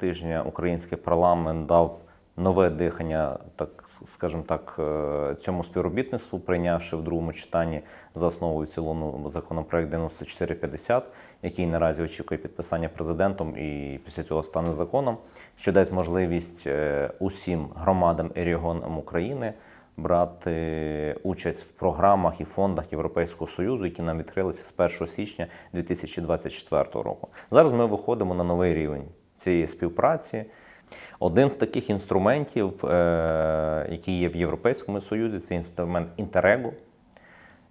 тижня український парламент дав нове дихання, так скажімо так, е, цьому співробітництву, прийнявши в другому читанні за основу цілому законопроект 9450, який наразі очікує підписання президентом і після цього стане законом, що дасть можливість е, усім громадам і регіонам України брати участь в програмах і фондах Європейського Союзу, які нам відкрилися з 1 січня 2024 року. Зараз ми виходимо на новий рівень цієї співпраці. Один з таких інструментів, е, який є в Європейському Союзі, це інструмент Інтерего.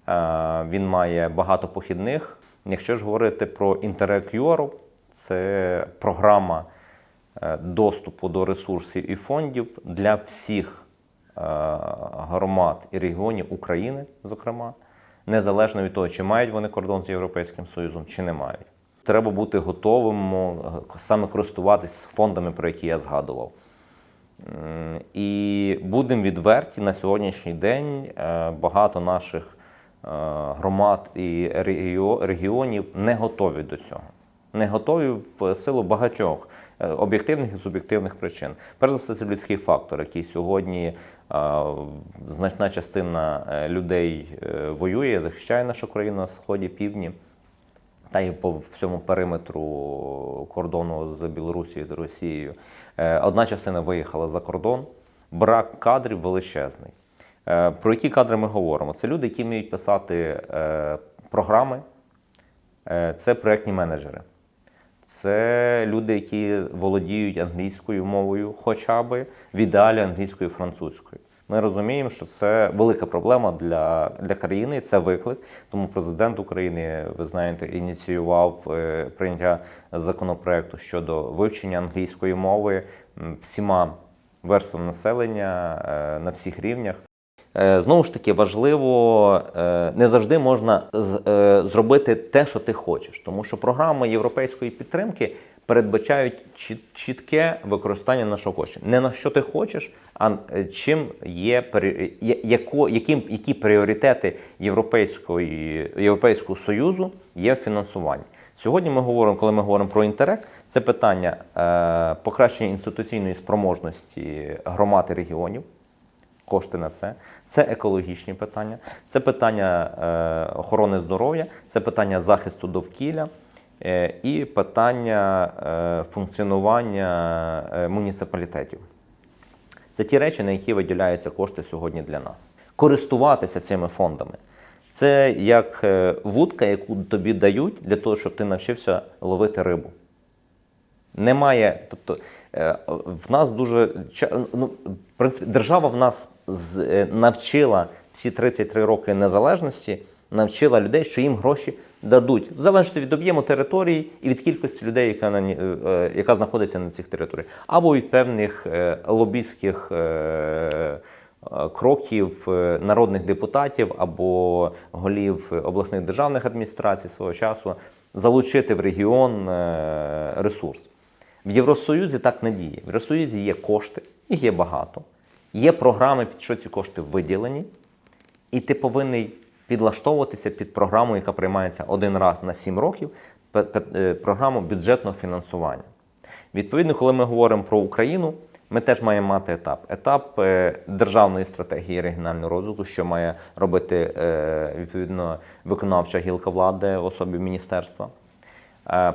Е, Він має багато похідних. Якщо ж говорити про Interreg Europe, це програма е, доступу до ресурсів і фондів для всіх громад і регіонів України, зокрема, незалежно від того, чи мають вони кордон з Європейським Союзом, чи не мають. Треба бути готовим е, саме користуватись фондами, про які я згадував. І будемо відверті на сьогоднішній день е, багато наших е, громад і регіонів не готові до цього. Не готові в силу багатьох об'єктивних і суб'єктивних причин. Перш за все, це людський фактор, який сьогодні значна частина людей воює, захищає нашу країну на сході, півдні та й по всьому периметру кордону з Білорусією та Росією. Е, Одна частина виїхала за кордон. Брак кадрів величезний. Е, Про які кадри ми говоримо? Це люди, які вміють писати е, програми, це проєктні менеджери. Це люди, які володіють англійською мовою, хоча б в ідеалі англійською і французькою. Ми розуміємо, що це велика проблема для, для країни, це виклик. Тому президент України, ви знаєте, ініціював е, прийняття законопроекту щодо вивчення англійської мови всіма верствами населення е, на всіх рівнях. Е, Знову ж таки, важливо, не завжди можна зробити те, що ти хочеш, тому що програми європейської підтримки передбачають чіт- чітке використання нашого коштів. Не на що ти хочеш, а е, чим є яко, яким, які пріоритети Європейської, Європейського Союзу є в фінансуванні. Сьогодні ми говоримо, коли ми говоримо про інтерек, це питання е, покращення інституційної спроможності громад і регіонів кошти на це. Це екологічні питання, це питання е, охорони здоров'я, це питання захисту довкілля і питання е, функціонування е, муніципалітетів. Це ті речі, на які виділяються кошти сьогодні для нас. Користуватися цими фондами. Це як е, вудка, яку тобі дають для того, щоб ти навчився ловити рибу. Немає, тобто е, в нас дуже ну, в принципі, держава в нас е, навчила всі 33 роки незалежності, навчила людей, що їм гроші дадуть, в залежності від об'єму території і від кількості людей, яка на е, е, яка знаходиться на цих територіях, або від певних е, лобістських. Кроків народних депутатів або голів обласних державних адміністрацій свого часу залучити в регіон ресурс. В Євросоюзі так не діє. В Євросоюзі є кошти, їх є багато. Є програми, під що ці кошти виділені, і ти повинен підлаштовуватися під програму, яка приймається один раз на 7 років, е, програму бюджетного фінансування. Відповідно, коли ми говоримо про Україну, ми теж маємо мати етап. Етап е, державної стратегії регіонального розвитку, що має робити е, відповідно виконавча гілка влади в особі міністерства.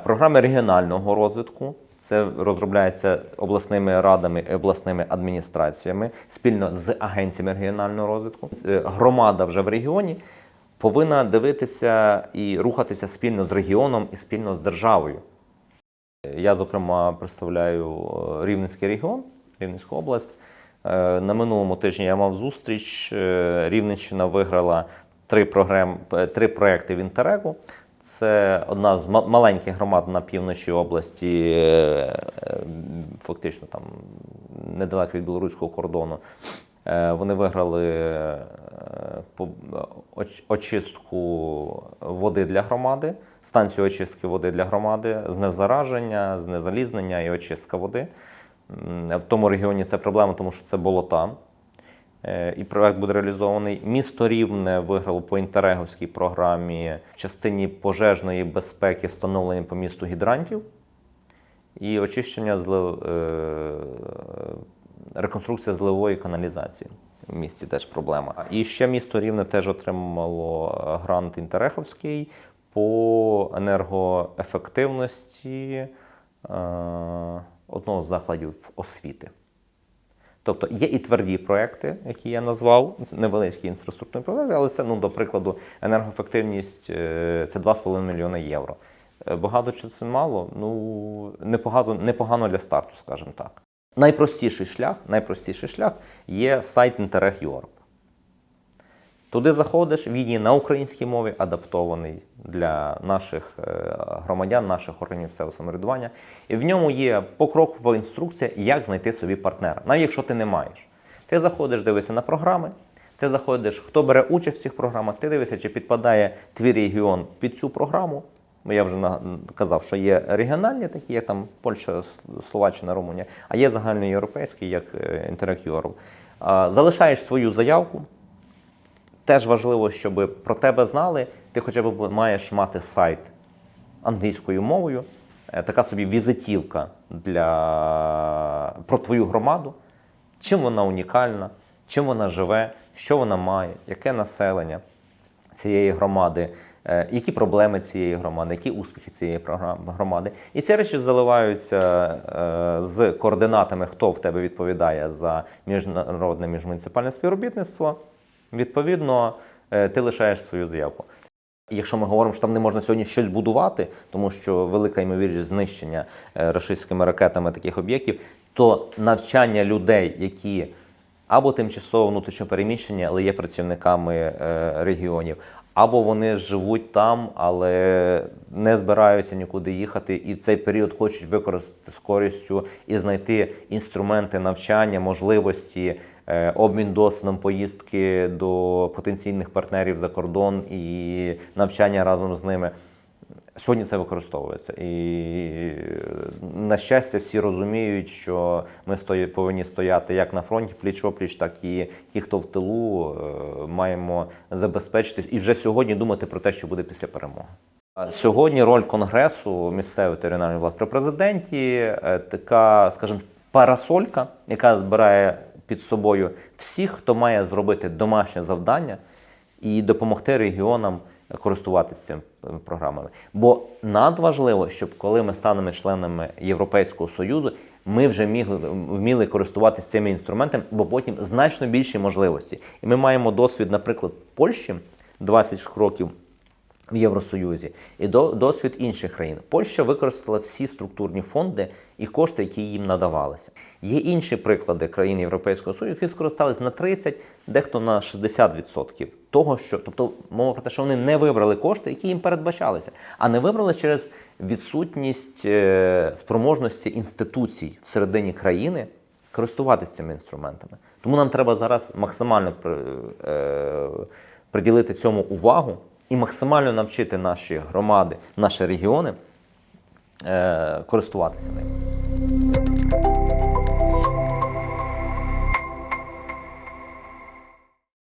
Програми регіонального розвитку це розробляється обласними радами і обласними адміністраціями спільно з агенціями регіонального розвитку. Громада вже в регіоні повинна дивитися і рухатися спільно з регіоном і спільно з державою. Я, зокрема, представляю е, Рівненський регіон, Рівненську область. Е, На минулому тижні я мав зустріч. е, Рівненщина виграла три, програм, три проекти в Інтерегу. Це одна з маленьких громад на півночі області, фактично там недалеко від білоруського кордону. Вони виграли очистку води для громади, станцію очистки води для громади, знезараження, знезалізнення і очистка води. В тому регіоні це проблема, тому що це болота. Е, І проект буде реалізований. Місто Рівне виграло по інтереговській програмі в частині пожежної безпеки встановлення по місту гідрантів. і очищення злив, е, реконструкція зливової каналізації. В місті теж проблема. І ще місто Рівне теж отримало грант Інтереховський по енергоефективності е, одного з закладів освіти. Тобто є і тверді проекти, які я назвав, це невеличкі інфраструктурні проекти, але це, ну, до прикладу, енергоефективність е, це 2,5 мільйони євро. Е, Багато чи це мало? Ну, непогано, непогано для старту, скажімо так. Найпростіший шлях, найпростіший шлях є сайт Interreg Europe. Туди заходиш, він є на українській мові адаптований для наших е, громадян, наших органів самоврядування. І в ньому є покрокова інструкція, як знайти собі партнера, навіть якщо ти не маєш. Ти заходиш, дивишся на програми, ти заходиш, хто бере участь в цих програмах, ти дивишся, чи підпадає твій регіон під цю програму. Бо я вже казав, що є регіональні, такі як там Польща, Словаччина, Румунія, а є загальноєвропейські, як е, Interreg Europe. Залишаєш свою заявку, Теж важливо, щоб про тебе знали. Ти хоча б маєш мати сайт англійською мовою, Е, така собі візитівка для... про твою громаду, чим вона унікальна, чим вона живе, що вона має, яке населення цієї громади, е, які проблеми цієї громади, які успіхи цієї громади. І ці речі заливаються е, з координатами, хто в тебе відповідає за міжнародне міжмуніципальне співробітництво. Відповідно, е, ти лишаєш свою заявку. Якщо ми говоримо, що там не можна сьогодні щось будувати, тому що велика ймовірність знищення е, рашистськими ракетами таких об'єктів, то навчання людей, які або тимчасово внутрішньо переміщені, але є працівниками е, регіонів, або вони живуть там, але не збираються нікуди їхати, і в цей період хочуть використати з користю і знайти інструменти навчання, можливості, е, обмін досвідом поїздки до потенційних партнерів за кордон і навчання разом з ними. Сьогодні це використовується. І на щастя, всі розуміють, що ми стої, повинні стояти як на фронті пліч-опліч, так і ті, хто в тилу, е, маємо забезпечити і вже сьогодні думати про те, що буде після перемоги. Сьогодні роль конгресу місцевої територіальної влади при президенті е, така, скажімо, парасолька, яка збирає під собою всіх, хто має зробити домашнє завдання і допомогти регіонам користуватися цими е, програмами. Бо надважливо, щоб коли ми станемо членами Європейського Союзу, ми вже мігли, вміли користуватися цими інструментами, бо потім значно більші можливості. І ми маємо досвід, наприклад, Польщі 20 років в Євросоюзі і до, досвід інших країн. Польща використала всі структурні фонди і кошти, які їм надавалися. Є інші приклади країн Європейського Союзу, які скористались на 30, дехто на 60% того, що тобто мова про те, що вони не вибрали кошти, які їм передбачалися, а не вибрали через відсутність е, спроможності інституцій всередині країни користуватися цими інструментами. Тому нам треба зараз максимально е, приділити цьому увагу і максимально навчити наші громади, наші регіони е, користуватися ними.